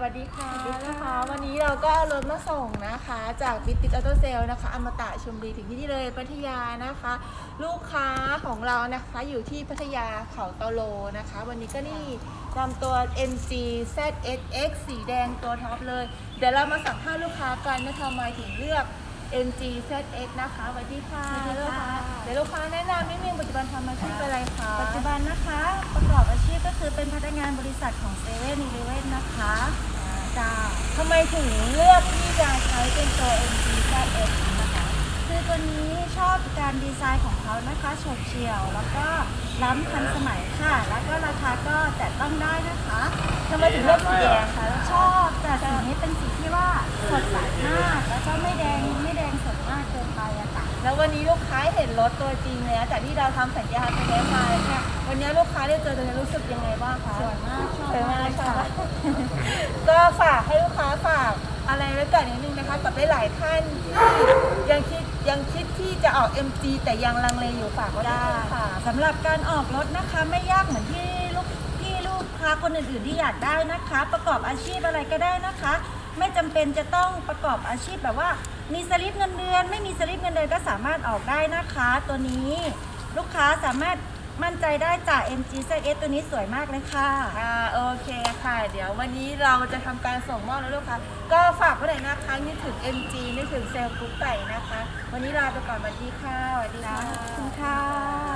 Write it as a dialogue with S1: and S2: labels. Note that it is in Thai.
S1: สวัสดีค่ะนะคะ วันนี้เราก็เอารถมาส่งนะคะ จากบิติ a ออโตเซลนะคะอมตะชมบุรีถึงที่นี่เลยพัทยานะคะ ลูกค้าของเรานะคะอยู่ที่พัทยาเขาเตาโลนะคะ วันนี้ก็นี่นำตัว MG ZSX สีแดงตัวท็อปเลย เดี๋ยวเรามาสัมภาษณ์ลูกค้ากันนะคะทำไมถึงเลือก MG ZX นะคะสวัสดีค่ะ
S2: สวัสดี
S1: ลูก
S2: ค่ะ
S1: ค้าเดี๋ยวลูกค้าแนะนำนิดนึงปัจจุบันทำอาชีพอะไรคะ
S2: ปัจจุบันนะคะ ประกอบอาชีพก็คือเป็นพนักงานบริษัทของเซเว่นอีเลเว่นนะคะจ้า
S1: ทำไมถึงเลือกที่จะใช้เป็นตัว MG ZX นะคะ
S2: คือตัวนี้ชอบการดีไซน์ของเขานะคะโฉบเฉี่ยว แล้วก็ล้ำทันสมัยค่ะ แล้วก็ราคาก็แตะต้องได้นะคะ
S1: ทำไมถึงเลือกสีแดงคะ
S2: ชอบแต่สีนี้เป็นสีที่ว่าสดใสมาก แล้วก็ไม่แดง แล้
S1: ววันนี้ลูกค้าเห็นรถตัวจริงแล้วจากที่เราทำสัญญาไปแล้วมาเนี่ยวันนี้ลูกค้าได้เจอตัวนี้รู้สึกยังไงบ้างคะ
S2: สวยมากชอบ
S1: สวยมา
S2: ก
S1: ค่ะ
S2: ค่ะ
S1: ก็ฝากให้ลูกค้าฝากอะไรไว้ก่อนนิดนึงนะคะกับหลายๆท่านที่ยังคิดยังคิดที่จะออก MG แต่ยังลังเลอยู่ฝากก็ได้
S2: ได้
S1: ค่ะ
S2: สำหรับการออกรถนะคะไม่ยากเหมือนที่ลูกที่ลูกค้าคนอื่นๆที่อยากได้นะคะ ประกอบอาชีพอะไรก็ได้นะคะ ไม่จำเป็นจะต้องประกอบอาชีพแบบว่า มีสลิปเงินเดือน ไม่มีสลิปเงินเดือนก็สามารถออกได้นะคะ ตัวนี้ลูกค้าสามารถมั่นใจได้จาก MG ZS ตัวนี้สวยมากเลยค่ะ
S1: ค่ะโอเคค่ะ เดี๋ยววันนี้เราจะทำการส่งมอบแล้วลูกค้าก็ฝากไว้หน่อยนะคะนึกถึง MG นึกถึงเซลล์กรุ๊ปไก่นะคะ วันนี้ลาไปก่อนสวัสดีค่ะสวัสดี
S2: จ้า
S1: ค่ะ
S2: ขอบคุณค่ะ